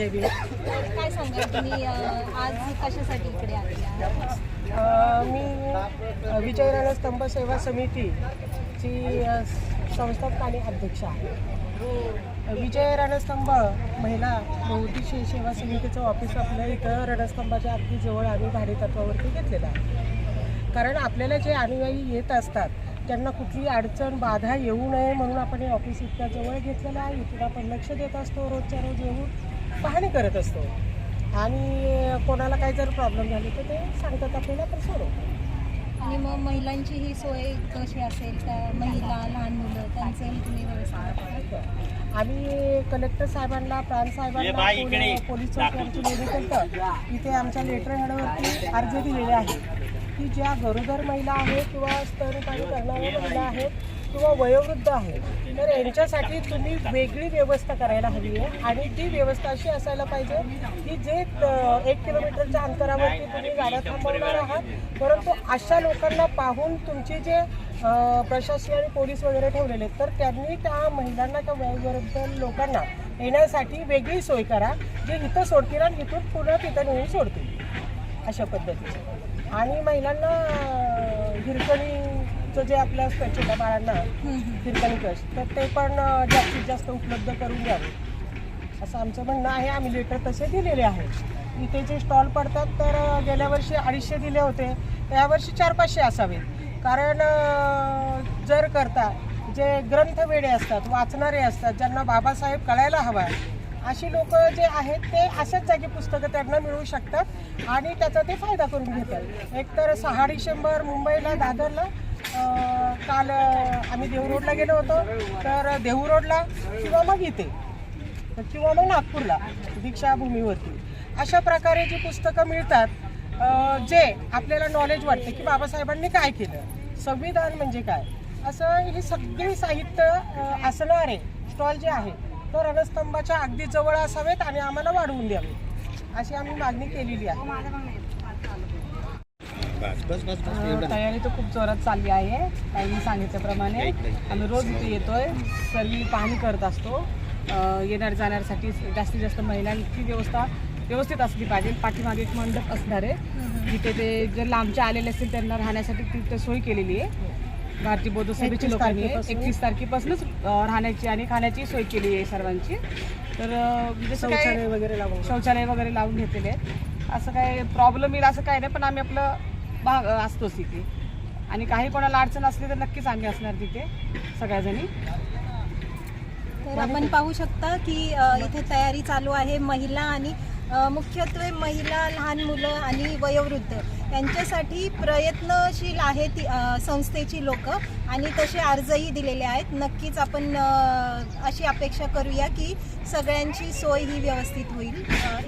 जय काय सांगाल तुम्ही आज कशासाठी इकडे मी अ, विजय स्तंभ सेवा समितीची संस्थापक आणि अध्यक्ष आहे. विजय रणस्तंभ महिला बहुउद्देशीय सेवा समितीचं ऑफिस आपलं इथं रणस्तंभाच्या अगदी जवळ आम्ही भाडेतत्वावरती घेतलेलं आहे. कारण आपल्याला जे अनुयायी येत असतात त्यांना कुठली अडचण बाधा येऊ नये म्हणून आपण हे ऑफिस इतक्या जवळ घेतलेलं आहे. इथून आपण लक्ष देत असतो रोजच्या रोज येऊन. पाहणी करत असतो. आणि कोणाला काही जर प्रॉब्लेम झाले तर ते सांगतात आपल्याला तर सोडवतो आणि मग महिलांची ही सोय कशी असेल? त्या महिला लहान मुलं त्यांचंही तुम्ही व्यवस्था करता? आम्ही कलेक्टर साहेबांना प्राण साहेबांना पोलीस- पोलीस चौकीवरती लेडीपर्यंत इथे आमच्या लेटर हेडवरती अर्ज दिलेले आहेत. की ज्या गरोदर महिला आहेत किंवा स्तनपान करणाऱ्या महिला आहेत किंवा वयोवृद्ध आहे तर यांच्यासाठी तुम्ही वेगळी व्यवस्था करायला हवी आहे. आणि ती व्यवस्था अशी असायला पाहिजे की जे एक किलोमीटरच्या अंतरावरती तुम्ही गाड्या थांबवणार आहात परंतु अशा लोकांना पाहून तुमचे जे प्रशासन आणि पोलीस वगैरे ठेवलेले आहेत तर त्यांनी त्या महिलांना किंवा वयोवृद्ध लोकांना येण्यासाठी वेगळी सोय करा जे इथं सोडतील आणि इथून पुन्हा तिथं नेऊन सोडतील. अशा पद्धतीचं. आणि महिलांना हिरकणीचं जे आपलं असतं छोट्या बाळांना हिरकणी कश तर ते पण जास्तीत जास्त उपलब्ध करून द्यावे. असं आमचं म्हणणं आहे. आम्ही लेटर तसे दिलेले आहेत. इथे जे स्टॉल पडतात तर गेल्या वर्षी अडीचशे दिले होते. यावर्षी चार पाचशे असावेत कारण जर करता जे ग्रंथ वेडे असतात वाचणारे असतात ज्यांना बाबासाहेब कळायला हवा अशी लोक जे आहेत ते अशाच जागी पुस्तकं त्यांना मिळू शकतात आणि त्याचा ते फायदा करून घेतात. एकतर सहा डिसेंबर मुंबईला दादरला काल आम्ही देहू रोडला गेलो होतो. तर देहू रोडला किंवा मग इथे किंवा मग नागपूरला दीक्षाभूमीवरती. अशा प्रकारे जी पुस्तकं मिळतात जे आपल्याला नॉलेज वाटते की बाबासाहेबांनी काय केलं संविधान म्हणजे काय असं हे सगळे साहित्य असणारे स्टॉल जे आहे तो रणस्तंभाच्या अगदी जवळ असावेत आणि आम्हाला वाढवून द्यावे अशी आम्ही मागणी केलेली आहे. तयारी तर खूप जोरात चालली आहे. ताईंनी सांगितल्याप्रमाणे आम्ही रोज इथे येतोय. सर्व पाहणी करत असतो. येणार जाण्यासाठी जास्तीत जास्त महिलांची व्यवस्था व्यवस्थित असली पाहिजे. पाठीमागे एक मंडप असणार आहे. जिथे ते जर लांबचे आलेले असतील त्यांना राहण्यासाठी तिथे सोय केलेली आहे. भारतीय बौद्ध सभेची 31 लोकांनी तारखेपासून. एकतीस तारखेपासूनच राहण्याची आणि खाण्याची सोय केली आहे सर्वांची. तर जसं काय शौचालय वगैरे लावून. शौचालय वगैरे लावून घेतलेले आहेत. असं काय प्रॉब्लेम येईल असं काय नाही पण आम्ही आपलं भाग असतोच तिथे आणि काही कोणाला अडचण असली तर नक्कीच आम्ही असणार तिथे सगळ्याजणी. तर आपण पाहू शकता की इथे तयारी चालू आहे महिला आणि मुख्यत्वे महिला लहान मुलं आणि वयोवृद्ध यांच्यासाठी प्रयत्नशील आहेत ती संस्थेची लोक आणि तसे अर्जही दिलेले आहेत. नक्कीच आपण अशी अपेक्षा करूया की सगळ्यांची सोय ही व्यवस्थित होईल.